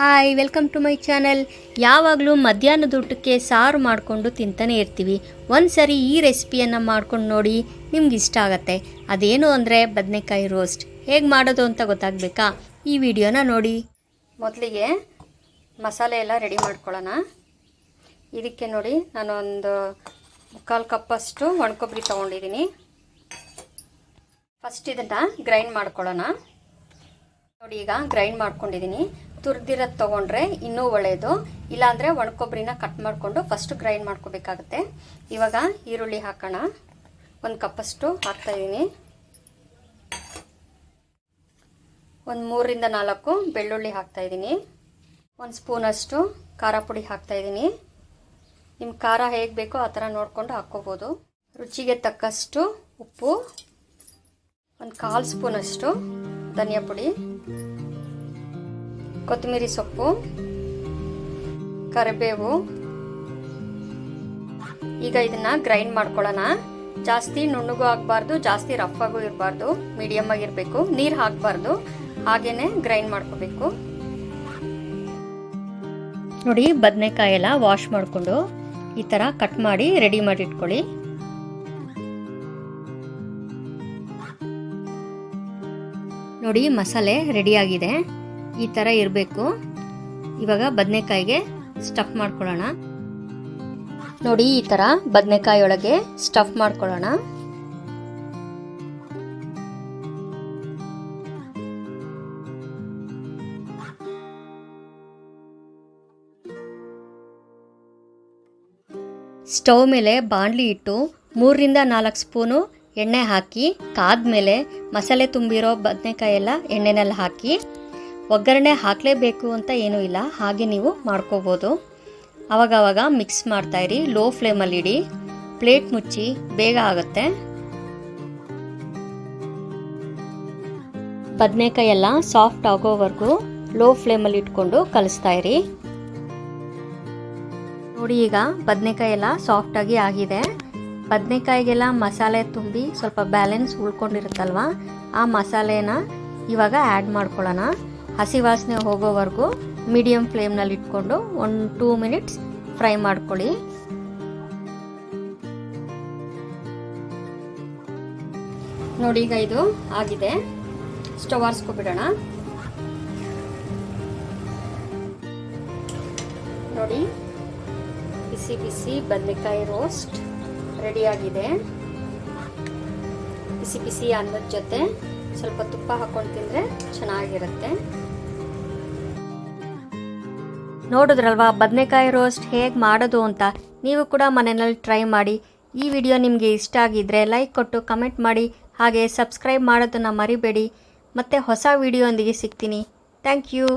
Hi welcome to my channel ಯಾವಾಗಲೂ ಮಧ್ಯಾಹ್ನದ ಊಟಕ್ಕೆ ಸಾರು ಮಾಡಿಕೊಂಡು ತಿಂತಾನೆ ಇರ್ತೀವಿ. ಒಂದು ಸರಿ ಈ ರೆಸಿಪಿಯನ್ನು ಮಾಡ್ಕೊಂಡು ನೋಡಿ ನಿಮ್ಗೆ ಇಷ್ಟ ಆಗುತ್ತೆ. ಅದೇನು ಅಂದರೆ ಬದನೆಕಾಯಿ ರೋಸ್ಟ್ ಹೇಗೆ ಮಾಡೋದು ಅಂತ ಗೊತ್ತಾಗಬೇಕಾ? ಈ ವಿಡಿಯೋನ ನೋಡಿ. ಮೊದಲಿಗೆ ಮಸಾಲೆ ಎಲ್ಲ ರೆಡಿ ಮಾಡ್ಕೊಳ್ಳೋಣ. ಇದಕ್ಕೆ ನೋಡಿ ನಾನು ಒಂದು ಮುಕ್ಕಾಲು ಕಪ್ಪಷ್ಟು ಒಣಕೊಬ್ಬರಿ ತೊಗೊಂಡಿದ್ದೀನಿ. ಫಸ್ಟ್ ಇದನ್ನು ಗ್ರೈಂಡ್ ಮಾಡ್ಕೊಳ್ಳೋಣ. ನೋಡಿ ಈಗ ಗ್ರೈಂಡ್ ಮಾಡ್ಕೊಂಡಿದ್ದೀನಿ. ತುರಿದಿರೋದು ತೊಗೊಂಡ್ರೆ ಇನ್ನೂ ಒಳ್ಳೆಯದು ಇಲ್ಲಾಂದರೆ ಒಣಕೊಬ್ಬರಿನ ಕಟ್ ಮಾಡಿಕೊಂಡು ಫಸ್ಟ್ ಗ್ರೈಂಡ್ ಮಾಡ್ಕೋಬೇಕಾಗುತ್ತೆ. ಇವಾಗ ಈರುಳ್ಳಿ ಹಾಕೋಣ. ಒಂದು ಕಪ್ಪಷ್ಟು ಹಾಕ್ತಾಯಿದ್ದೀನಿ ಒಂದು ಮೂರರಿಂದ ನಾಲ್ಕು ಬೆಳ್ಳುಳ್ಳಿ ಹಾಕ್ತಾಯಿದ್ದೀನಿ ಒಂದು ಸ್ಪೂನಷ್ಟು ಖಾರ ಪುಡಿ ಹಾಕ್ತಾಯಿದ್ದೀನಿ ನಿಮ್ಮ ಖಾರ ಹೇಗೆ ಬೇಕೋ ಆ ಥರ ನೋಡಿಕೊಂಡು ಹಾಕ್ಕೋಬೋದು. ರುಚಿಗೆ ತಕ್ಕಷ್ಟು ಉಪ್ಪು. ಒಂದು ಕಾಲು ಸ್ಪೂನಷ್ಟು ಧನಿಯಾ ಪುಡಿ. ಕೊತ್ತಂಬರಿ ಸೊಪ್ಪು, ಕರಿಬೇವು. ಈಗ ಇದನ್ನ ಗ್ರೈಂಡ್ ಮಾಡ್ಕೊಳ್ಳೋಣ. ಜಾಸ್ತಿ ನುಣ್ಣಗೂ ಆಗಬಾರ್ದು, ಜಾಸ್ತಿ ರಫ್ ಆಗು ಇರಬಾರ್ದು ಮೀಡಿಯಮ್ ಆಗಿರಬೇಕು. ನೀರು ಹಾಕಬಾರ್ದು, ಹಾಗೇನೆ ಗ್ರೈಂಡ್ ಮಾಡ್ಕೋಬೇಕು. ನೋಡಿ, ಬದನೆಕಾಯಿ ಎಲ್ಲ ವಾಶ್ ಮಾಡಿಕೊಂಡು ಈ ಥರ ಕಟ್ ಮಾಡಿ ರೆಡಿ ಮಾಡಿ ಇಟ್ಕೊಳ್ಳಿ. ನೋಡಿ, ಮಸಾಲೆ ರೆಡಿಯಾಗಿದೆ ಈ ಥರ ಇರಬೇಕು. ಇವಾಗ ಬದನೆಕಾಯಿಗೆ ಸ್ಟಫ್ ಮಾಡ್ಕೊಳ್ಳೋಣ. ನೋಡಿ ಈ ಥರ ಬದನೆಕಾಯಿ ಒಳಗೆ ಸ್ಟಫ್ ಮಾಡ್ಕೊಳ್ಳೋಣ. ಸ್ಟವ್ ಮೇಲೆ ಬಾಣಲಿ ಇಟ್ಟು ಮೂರರಿಂದ ನಾಲ್ಕು ಸ್ಪೂನು ಎಣ್ಣೆ ಹಾಕಿ ಕಾದ ಮೇಲೆ ಮಸಾಲೆ ತುಂಬಿರೋ ಬದನೆಕಾಯಿ ಎಲ್ಲ ಎಣ್ಣೆನಲ್ಲಿ ಹಾಕಿ. ಒಗ್ಗರಣೆ ಹಾಕಲೇಬೇಕು ಅಂತ ಏನೂ ಇಲ್ಲ, ಹಾಗೆ ನೀವು ಮಾಡ್ಕೋಬೋದು. ಅವಾಗವಾಗ ಮಿಕ್ಸ್ ಮಾಡ್ತಾಯಿರಿ ಲೋ ಫ್ಲೇಮಲ್ಲಿ ಇಡಿ. ಪ್ಲೇಟ್ ಮುಚ್ಚಿ, ಬೇಗ ಆಗುತ್ತೆ. ಬದನೆಕಾಯಿ ಎಲ್ಲ ಸಾಫ್ಟ್ ಆಗೋವರೆಗೂ ಲೋ ಫ್ಲೇಮಲ್ಲಿ ಇಟ್ಕೊಂಡು ಕಲಿಸ್ತಾ ಇರಿ. ನೋಡಿ ಈಗ ಬದನೆಕಾಯಿ ಎಲ್ಲ ಸಾಫ್ಟಾಗಿ ಆಗಿದೆ. ಬದನೆಕಾಯಿಗೆಲ್ಲ ಮಸಾಲೆ ತುಂಬಿ ಸ್ವಲ್ಪ ಬ್ಯಾಲೆನ್ಸ್ ಉಳ್ಕೊಂಡಿರುತ್ತಲ್ವ? ಆ ಮಸಾಲೆನ ಇವಾಗ ಆ್ಯಡ್ ಮಾಡ್ಕೊಳ್ಳೋಣ. ಹಸಿ ವಾಸನೆ ಹೋಗೋವರೆಗೂ ಮೀಡಿಯಮ್ ಫ್ಲೇಮ್ನಲ್ಲಿ ಇಟ್ಕೊಂಡು ಒಂದು ಟೂ ಮಿನಿಟ್ಸ್ ಫ್ರೈ ಮಾಡ್ಕೊಳ್ಳಿ. ನೋಡಿ ಈಗ ಇದು ಆಗಿದೆ. ಸ್ಟವ್ ಆರಿಸ್ಕೊಬಿಡೋಣ. ನೋಡಿ, ಬಿಸಿ ಬಿಸಿ ಬದನೆಕಾಯಿ ರೋಸ್ಟ್ ರೆಡಿಯಾಗಿದೆ ಬಿಸಿ ಬಿಸಿ ಅನ್ನದ ಜೊತೆ ಸ್ವಲ್ಪ ತುಪ್ಪ ಹಾಕೊಂಡು ತಿಂದರೆ ಚೆನ್ನಾಗಿರುತ್ತೆ. ನೋಡಿದ್ರಲ್ವಾ? ಬದನೆಕಾಯಿ ರೋಸ್ಟ್ ಹೇಗೆ ಮಾಡೋದು ಅಂತ ನೀವು ಕೂಡ ಮನೆಯಲ್ಲಿ ಟ್ರೈ ಮಾಡಿ. ಈ ವಿಡಿಯೋ ನಿಮಗೆ ಇಷ್ಟ ಆಗಿದ್ದರೆ ಲೈಕ್ ಕೊಟ್ಟು ಕಮೆಂಟ್ ಮಾಡಿ. ಹಾಗೆ ಸಬ್ಸ್ಕ್ರೈಬ್ ಮಾಡೋದನ್ನು ಮರಿಬೇಡಿ. ಮತ್ತೆ ಹೊಸ ವಿಡಿಯೋ ಸಿಗ್ತೀನಿ. Thank you